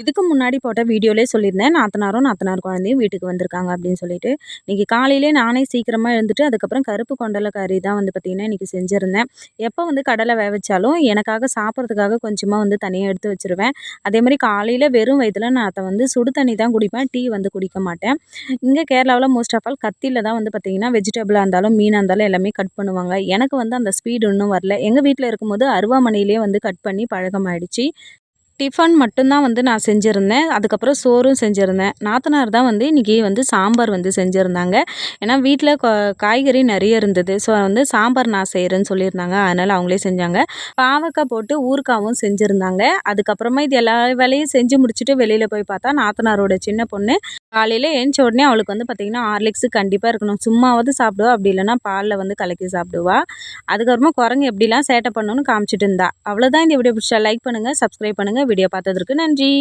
இதுக்கு முன்னாடி போட்ட வீடியோலே சொல்லியிருந்தேன். நாத்தனாரும் நாத்தனார் குழந்தையும் வீட்டுக்கு வந்திருக்காங்க அப்படின்னு சொல்லிட்டு. இன்றைக்கி காலையிலே நானே சீக்கிரமாக எழுந்துட்டு அதுக்கப்புறம் கருப்பு கொண்டலை கறி தான் வந்து பார்த்திங்கன்னா இன்றைக்கி செஞ்சுருந்தேன். எப்போ வந்து கடலை வேக வச்சாலும் எனக்காக சாப்பிட்றதுக்காக கொஞ்சமாக வந்து தனியாக எடுத்து வச்சுருவேன். அதே மாதிரி காலையில் வெறும் வயதில் நான் அதை வந்து சுடு தண்ணி தான் குடிப்பேன். டீ வந்து குடிக்க மாட்டேன். இங்கே கேரளாவில் மோஸ்ட் ஆஃப் ஆல் கத்தியில் தான் வந்து பார்த்திங்கன்னா வெஜிடபிளாக இருந்தாலும் மீனாக இருந்தாலும் எல்லாமே கட் பண்ணுவாங்க. எனக்கு வந்து அந்த ஸ்பீடு இன்னும் வரல. எங்கள் வீட்டில் இருக்கும்போது அருவாமனையிலே வந்து கட் பண்ணி பழகமாயிடுச்சு. டிஃபன் மட்டும்தான் வந்து நான் செஞ்சுருந்தேன். அதுக்கப்புறம் சோறும் செஞ்சுருந்தேன். நாத்தனார் தான் வந்து இன்றைக்கி வந்து சாம்பார் வந்து செஞ்சுருந்தாங்க. ஏன்னா வீட்டில் காய்கறி நிறைய இருந்தது. ஸோ வந்து சாம்பார் நான் செய்கிறேன்னு சொல்லியிருந்தாங்க. அதனால் அவங்களே செஞ்சாங்க. பாவக்காய் போட்டு ஊறுக்காவும் செஞ்சுருந்தாங்க. அதுக்கப்புறமா இது எல்லா வேலையும் செஞ்சு முடிச்சுட்டு வெளியில் போய் பார்த்தா நாத்தனாரோட சின்ன பொண்ணு காலையில் ஏஞ்ச உடனே அவளுக்கு வந்து பார்த்திங்கன்னா ஹார்லிக்ஸு கண்டிப்பாக இருக்கணும். சும்மாவது சாப்பிடுவா. அப்படி இல்லைன்னா பாலில் வந்து கலக்கி சாப்பிடுவா. அதுக்கப்புறமா குரங்கு எப்படிலாம் சேட்டை பண்ணணும்னு காமிச்சிட்டு இருந்தா. அவ்வளோதான் இந்த வீடியோ பிடிச்சா லைக் பண்ணுங்கள் சப்ஸ்கிரைப் பண்ணுங்கள் வீடியோ பார்த்ததற்கு நன்றி.